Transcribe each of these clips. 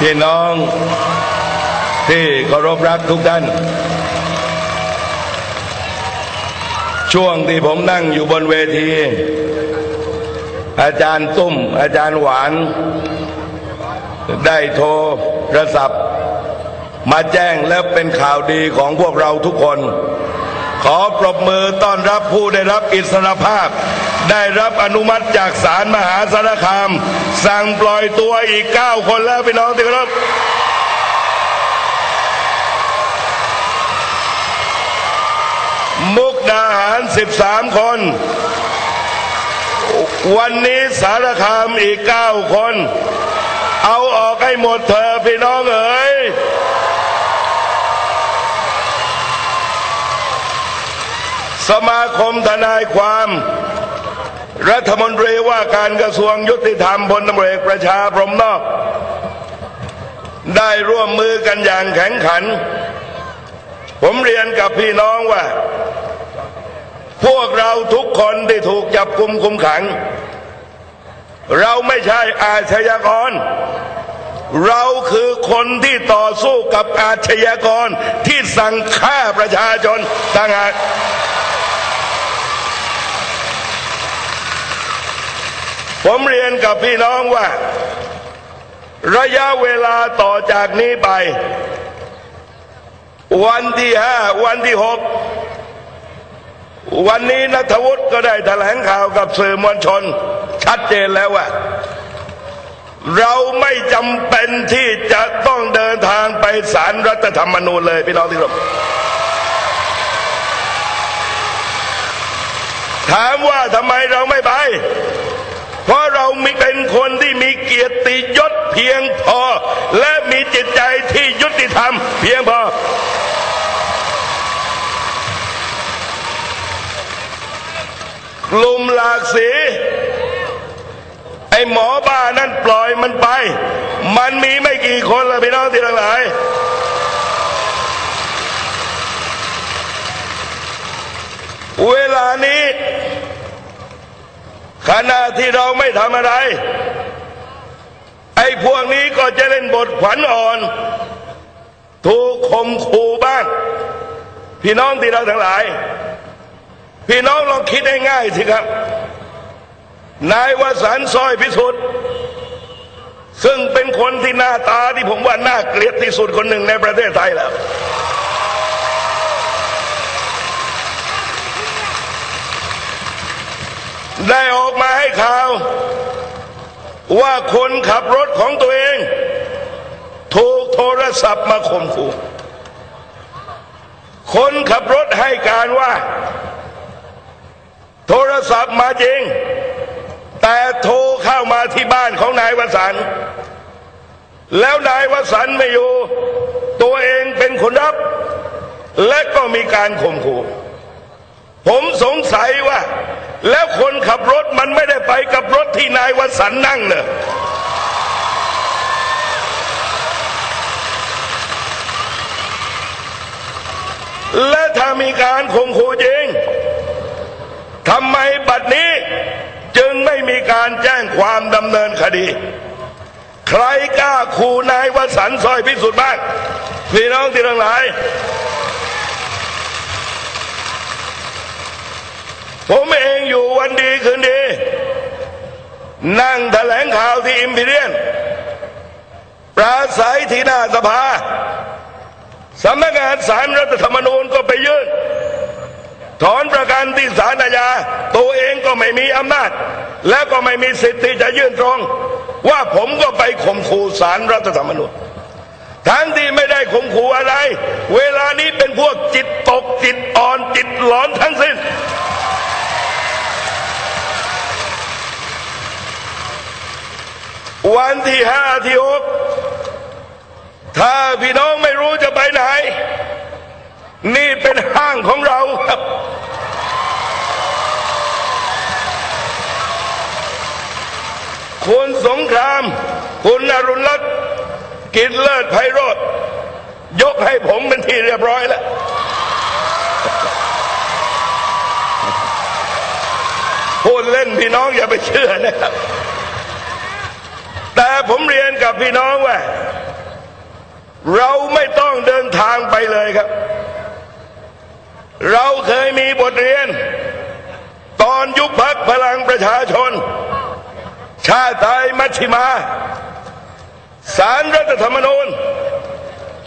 พี่น้องที่เคารพรักทุกท่าน ช่วงที่ผมนั่งอยู่บนเวที อาจารย์ตุ้ม อาจารย์หวาน ได้โทรศัพท์มาแจ้งและเป็นข่าวดีของพวกเราทุกคน ขอปรบมือต้อนรับผู้ได้รับอิสรภาพ ได้รับอนุมัติจากศาลมหาสารคาม สั่งปล่อยตัวอีก 9 คนแล้วพี่น้องที่เคารพมุกดาหาร 13 คน วันนี้สารคามอีก 9 คน เอาออกให้หมดเถอะพี่น้องเอ๋ยสมาคมทนายความ รัฐมนตรีว่าการกระทรวงยุติธรรมพลตำรวจเอกประชาพรมนอก ได้ร่วมมือกันอย่างแข็งขัน ผมเรียนกับพี่น้องว่า พวกเราทุกคนที่ถูกจับกุมคุมขัง เราไม่ใช่อาชญากร เราคือคนที่ต่อสู้กับอาชญากรที่สั่งฆ่าประชาชนต่างหาก ผมเรียนกับพี่น้องว่า ระยะเวลาต่อจากนี้ไป วันที่ห้าวันที่หกวันนี้นัทวุฒิก็ได้แถลงข่าวกับสื่อมวลชน ชัดเจนแล้วว่า เราไม่จำเป็นที่จะต้องเดินทางไปศาลรรัฐธรรมนูญเลยพี่น้องที่เคารพถามว่าทำไมเราไม่ไป เพราะเรามีเป็นคนที่มีเกียรติยศเพียงพอ และมีจิตใจที่ยุติธรรม เพียงพอ กลุ่มหลากสีไอ้หมอบ้านั่นปล่อยมันไป มันมีไม่กี่คนละพี่น้องที่ทั้งหลาย เวลานี้ ขณะที่เราไม่ทำอะไร ไอ้พวกนี้ก็จะเล่นบทขวัญอ่อน ถูกข่มขู่บ้าง พี่น้องที่เราทั้งหลาย พี่น้องลองคิดง่ายๆสิครับ นายวสันซอยพิสุทธิ์ซึ่งเป็นคนที่หน้าตาที่ผมว่าน่าเกลียดที่สุดคนหนึ่งในประเทศไทยแล้ว ได้ออกมาให้ข่าว ว่าคนขับรถของตัวเอง ถูกโทรศัพท์มาข่มขู่คนขับรถให้การว่า โทรศัพท์มาจริง แต่โทรเข้ามาที่บ้านของนายวสันต์แล้วนายวสันต์ไม่อยู่ ตัวเองเป็นคนรับ และก็มีการข่มขู่ผมสงสัยว่า แล้วคนขับรถมันไม่ได้ไปกับรถที่นายวสันนั่งเนอะและถ้ามีการข่มขู่จริงทำไมบัดนี้จึงไม่มีการแจ้งความดำเนินคดี ใครกล้าขู่นายวสันซอยพิสุทธิ์บ้างพี่น้องที่ทั้งหลาย ผมเองอยู่วันดีคืนดี นั่งแถลงข่าวที่อิมพีเรียนปราศัยที่หน้าสภาสำนักงานสารรัฐธรรมนูญก็ไปยื่น ถอนประกันที่ศาลอาญาตัวเองก็ไม่มีอำนาจ และก็ไม่มีสิทธิ์ที่จะยื่นตรง ว่าผมก็ไปข่มขู่สารรัฐธรรมนูญทั้งที่ไม่ได้ข่มขู่อะไร เวลานี้เป็นพวกจิตตกจิตอ่อนจิตหลอนทั้งสิ้น วันที่ห้าที่หกถ้าพี่น้องไม่รู้จะไปไหน นี่เป็นห้างของเราครับคุณสงคราม คุณอรุณรัตน์กินเลิศไพโรธยกให้ผมเป็นที่เรียบร้อยแล้วพูดเล่นพี่น้องอย่าไปเชื่อนะครับ แต่ผมเรียนกับพี่น้องว่า เราไม่ต้องเดินทางไปเลยครับ เราเคยมีบทเรียน ตอนยุบพักพลังประชาชน ชาติไทยมัชชิมา สารรัฐธรรมนูญ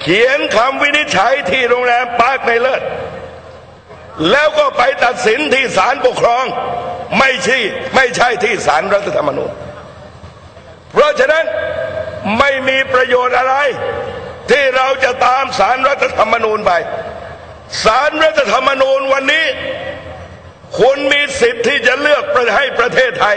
เขียนคำวินิจฉัยที่โรงแรมปาร์คในเลิศ แล้วก็ไปตัดสินที่ศาลปกครอง ไม่ใช่ไม่ใช่ที่ศาลรัฐธรรมนูญ เพราะฉะนั้นไม่มีประโยชน์อะไร ที่เราจะตามสารรัฐธรรมนูญไปสารรัฐธรรมนูญวันนี้ คุณมีสิทธิ์ที่จะเลือกให้ประเทศไทย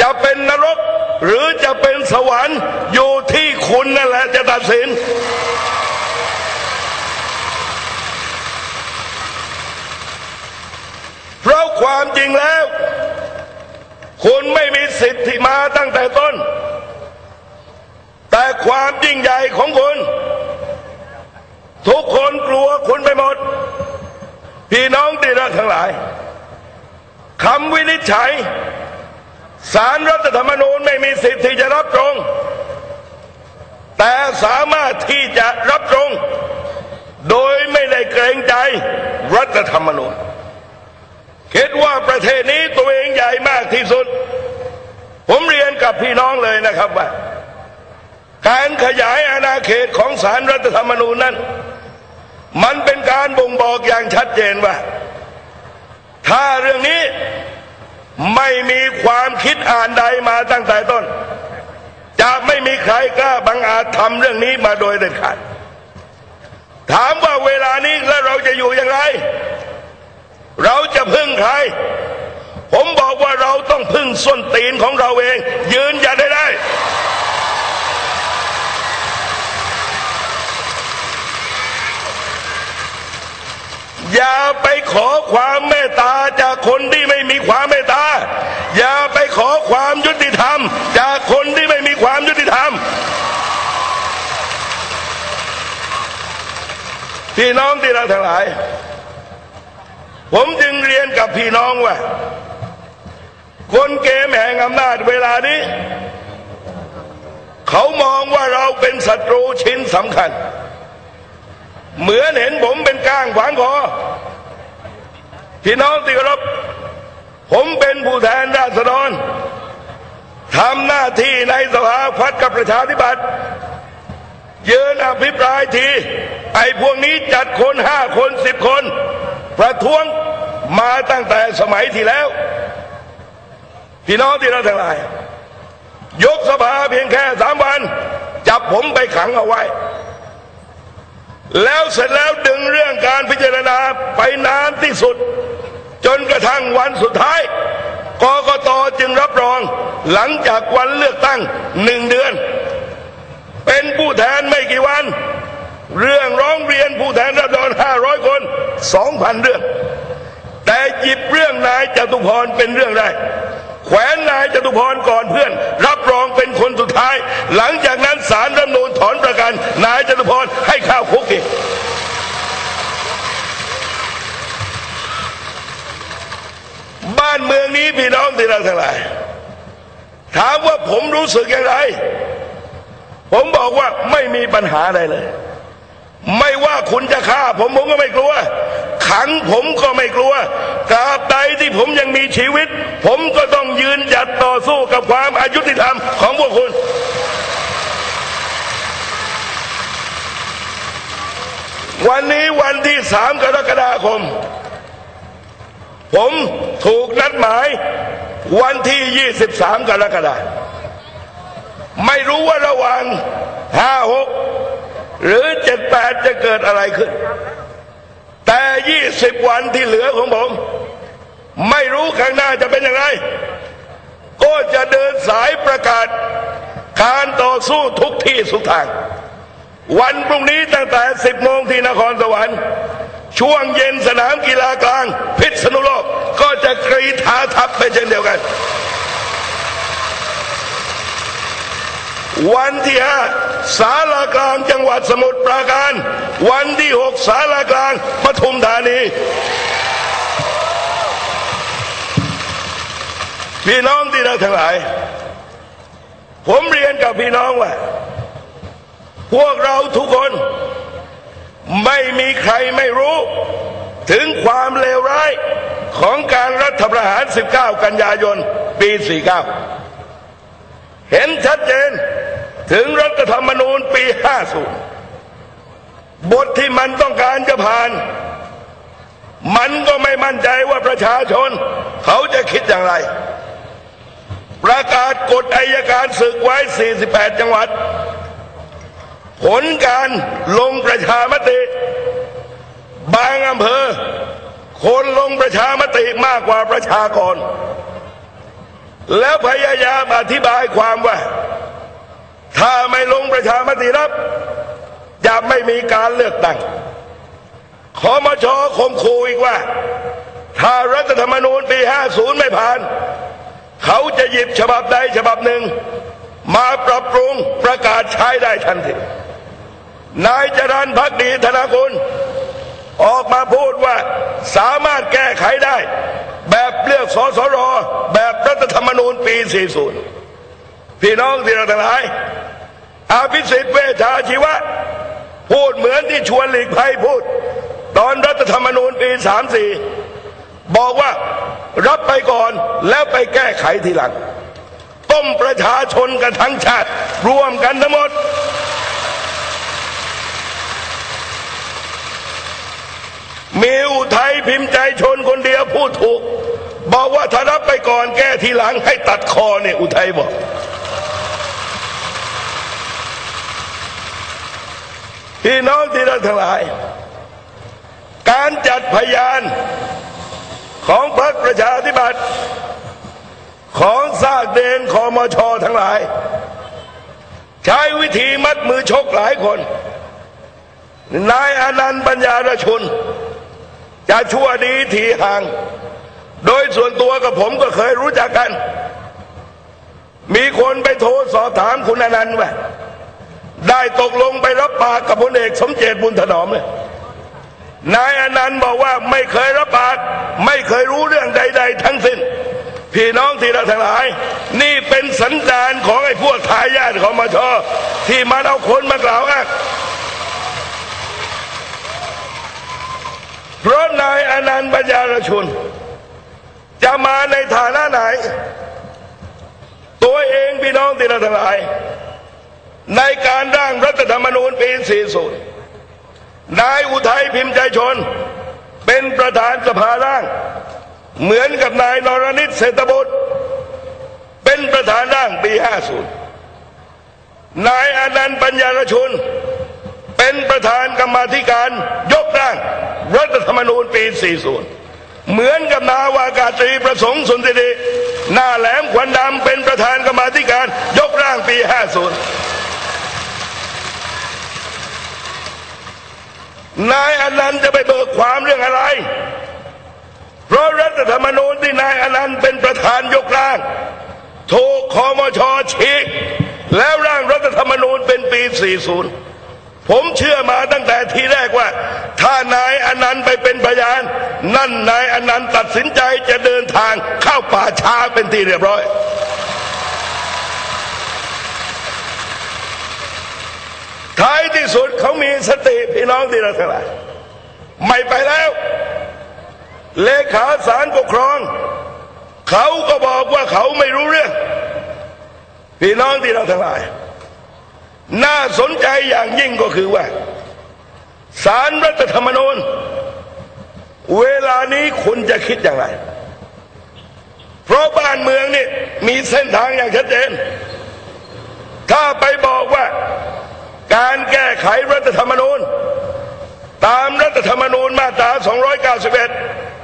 จะเป็นนรกหรือจะเป็นสวรรค์อยู่ที่คุณนั่นแหละจะตัดสิน เพราะความจริงแล้ว คุณไม่มีสิทธิ์ที่มาตั้งแต่ต้น แต่ความยิ่งใหญ่ของคุณ ทุกคนกลัวคุณไปหมด พี่น้องที่รักทั้งหลายคำวินิจฉัยสารรัฐธรรมนูญไม่มีสิทธิ์ที่จะรับรองแต่สามารถที่จะรับรองโดยไม่ได้เกรงใจรัฐธรรมนูญ คิดว่าประเทศนี้ตัวเองใหญ่มากที่สุด ผมเรียนกับพี่น้องเลยนะครับว่า การขยายอาณาเขตของสารรัฐธรรมนูญนั้น มันเป็นการบ่งบอกอย่างชัดเจนว่า ถ้าเรื่องนี้ไม่มีความคิดอ่านใดมาตั้งแต่ต้น จะไม่มีใครกล้าบังอาจทำเรื่องนี้มาโดยเด็ดขาดถามว่าเวลานี้แล้วเราจะอยู่อย่างไร เราจะพึ่งใคร ผมบอกว่าเราต้องพึ่งส้นตีนของเราเอง ยืนยันได้ได้ อย่าไปขอความเมตตาจากคนที่ไม่มีความเมตตา อย่าไปขอความยุติธรรม จากคนที่ไม่มีความยุติธรรมพี่น้องที่เราทั้งหลาย ผมจึงเรียนกับพี่น้องว่า คนเกมแห่งอำนาจเวลานี้ เขามองว่าเราเป็นศัตรูชิ้นสำคัญ เหมือนเห็นผมเป็นก้างขวางคอพี่น้องที่เคารพผมเป็นผู้แทนราษฎรทำหน้าที่ในสภาพัฒกับประชาธิปัตย์ยืนอภิปรายที ไอ้พวกนี้จัดคนห้าคนสิบคน ประท้วงมาตั้งแต่สมัยที่แล้ว พี่น้องที่เราทั้งหลาย ยกสภาเพียงแค่สามวัน จับผมไปขังเอาไว้ แล้วเสร็จแล้วดึงเรื่องการพิจารณาไปนานที่สุด จนกระทั่งวันสุดท้ายกกตจึงรับรองหลังจากวันเลือกตั้งหนึ่งเดือน เป็นผู้แทนไม่กี่วัน เรื่องร้องเรียนผู้แทนราษฎรห้าร้อยคนสองพันเรื่อง แต่หยิบเรื่องนายจตุพรเป็นเรื่องได้แขวนนายจตุพรก่อนเพื่อน รับรองเป็นคนสุดท้าย หลังจากนั้นสารรัฐมนูญถอนประกันนายจตุพรให้ข้าวคุกอีกบ้านเมืองนี้พี่น้องที่เราทั้งหลายถามว่าผมรู้สึกอย่างไร ผมบอกว่าไม่มีปัญหาใดเลย ไม่ว่าคุณจะฆ่าผมผมก็ไม่กลัว ขังผมก็ไม่กลัวตราบใดที่ผมยังมีชีวิต ผมก็ต้องยืนหยัดต่อสู้กับความอายุติธรรมของพวกคุณ วันนี้วันที่สามกรกฎาคม ผมถูกนัดหมายวันที่ยี่สิบสามกรกฎาคมไม่รู้ว่าระหว่างห้า หรือเจ็ดแปดจะเกิดอะไรขึ้น แต่ยี่สิบวันที่เหลือของผม ไม่รู้ข้างหน้าจะเป็นยังไง ก็จะเดินสายประกาศ การต่อสู้ทุกที่สุกทาง วันพรุ่งนี้ตั้งแต่สิบโมงที่นครสวรรค์ช่วงเย็นสนามกีฬากลาง พิษณุโลกก็จะกรีธาทัพไปเช่นเดียวกัน วันที่ห้าสารากลางจังหวัดสมุทรปราการ วันที่หกสารากลางปทุมธานี พี่น้องที่เราทั้งหลาย ผมเรียนกับพี่น้องว่า พวกเราทุกคน ไม่มีใครไม่รู้ ถึงความเลวร้ายของการรัฐประหาร 19 กันยายน ปี 49 เห็นชัดเจนถึงรัฐธรรมนูญปี 50 บทที่มันต้องการจะผ่าน มันก็ไม่มั่นใจว่าประชาชน เขาจะคิดอย่างไร ประกาศกฎอายการศึกไว้ 48 จังหวัด ผลการลงประชามติ บางอำเภอ คนลงประชามติมากกว่าประชากร แล้วพยายามอธิบายความว่า ถ้าไม่ลงประชามติรับ จะไม่มีการเลือกตั้งขอมชคมคูอีกว่า ถ้ารัฐธรรมนูญปี 50 ไม่ผ่าน เขาจะหยิบฉบับใดฉบับหนึ่ง มาปรับปรุงประกาศใช้ได้ทันทีนายจรันพักดีธนาคุณ ออกมาพูดว่าสามารถแก้ไขได้ แบบเลือกสสรแบบรัฐธรรมนูญปี 40 พี่น้องที่เราทั้งหลายอาภิสิทธิ์เวชาชีวะ พูดเหมือนที่ชวนหลีกภัยพูด ตอนรัฐธรรมนูญปี 34 บอกว่ารับไปก่อนแล้วไปแก้ไขทีหลัง ต้มประชาชนกันทั้งชาติ รวมกันทั้งหมด มีอุทัยพิมพ์ใจชนคนเดียวพูดถูก บอกว่าถ้ารับไปก่อนแก้ทีหลังให้ตัดคอเนี่ยอุทัยบอก พี่น้องที่เราทั้งหลาย การจัดพยานของพรรคประชาธิปัตย์ของซากเดนคอมชทั้งหลาย ใช้วิธีมัดมือชกหลายคน นายอนันต์ปัญญารชุน จะชั่วดีทีห่าง โดยส่วนตัวกับผมก็เคยรู้จักกัน มีคนไปโทรสอบถามคุณอนันต์ว่าได้ตกลงไปรับปากกับพลเอกสมเจตบุญถนอมเลยนายอนันต์บอกว่าไม่เคยรับปาก ไม่เคยรู้เรื่องใด ๆ ทั้งสิ้น พี่น้องที่เราทั้งหลาย นี่เป็นสัญญาณของไอ้พวกทายาทของมาชอที่มันเอาคนมากล่าวอ้าง เพราะนายอนันต์ปัญญารชุน จะมาในฐานะไหน ตัวเองพี่น้องที่เราทั้งหลาย ในการร่างรัฐธรรมนูญปี 40 นายอุทัยพิมพ์ใจชน เป็นประธานสภาร่าง เหมือนกับนายนรนิตเศรษฐบุตร เป็นประธานร่างปี 50 นายอนันต์ปัญญารชุน เป็นประธานกรรมาธิการยกร่าง รัฐธรรมนูญปี 40 เหมือนกับนาวากาตรีประสงค์สุนทรีหน้าแหลมขวัญดำเป็นประธานกรรมาธิการ ยกร่างปี 50 นายอนันต์จะไปเบิกความเรื่องอะไร เพราะรัฐธรรมนูญที่นายอนันต์เป็นประธานยกร่างถูกคอมชชี้แล้วร่างรัฐธรรมนูญเป็นปี 40 ผมเชื่อมาตั้งแต่ทีแรกว่า ถ้านายอนันต์ไปเป็นพยาน นั่นนายอนันต์ตัดสินใจจะเดินทางเข้าป่าช้าเป็นที่เรียบร้อย ท้ายที่สุดเขามีสติพี่น้องที่เราทั้งหลายไม่ไปแล้ว เลขาสารปกครอง เขาก็บอกว่าเขาไม่รู้เรื่อง พี่น้องที่เราทั้งหลาย น่าสนใจอย่างยิ่งก็คือว่าสารรัฐธรรมนูญเวลานี้คุณจะคิดอย่างไร เพราะบ้านเมืองนี่มีเส้นทางอย่างชัดเจน ถ้าไปบอกว่าการแก้ไขรัฐธรรมนูญ ตามรัฐธรรมนูญมาตรา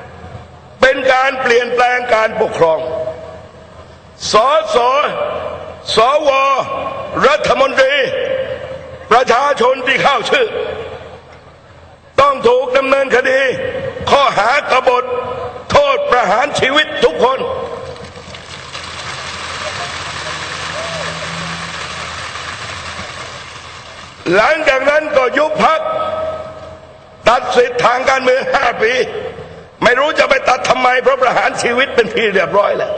291 เป็นการเปลี่ยนแปลงการปกครอง สอสอ สว รัฐมนตรี ประชาชนที่เข้าชื่อ ต้องถูกดำเนินคดี ข้อหากบฏ โทษประหารชีวิตทุกคน หลังจากนั้นก็ยุบพัก ตัดสิทธิ์ทางการเมืองห้าปี ไม่รู้จะไปตัดทำไมเพราะประหารชีวิตเป็นที่เรียบร้อยแล้ว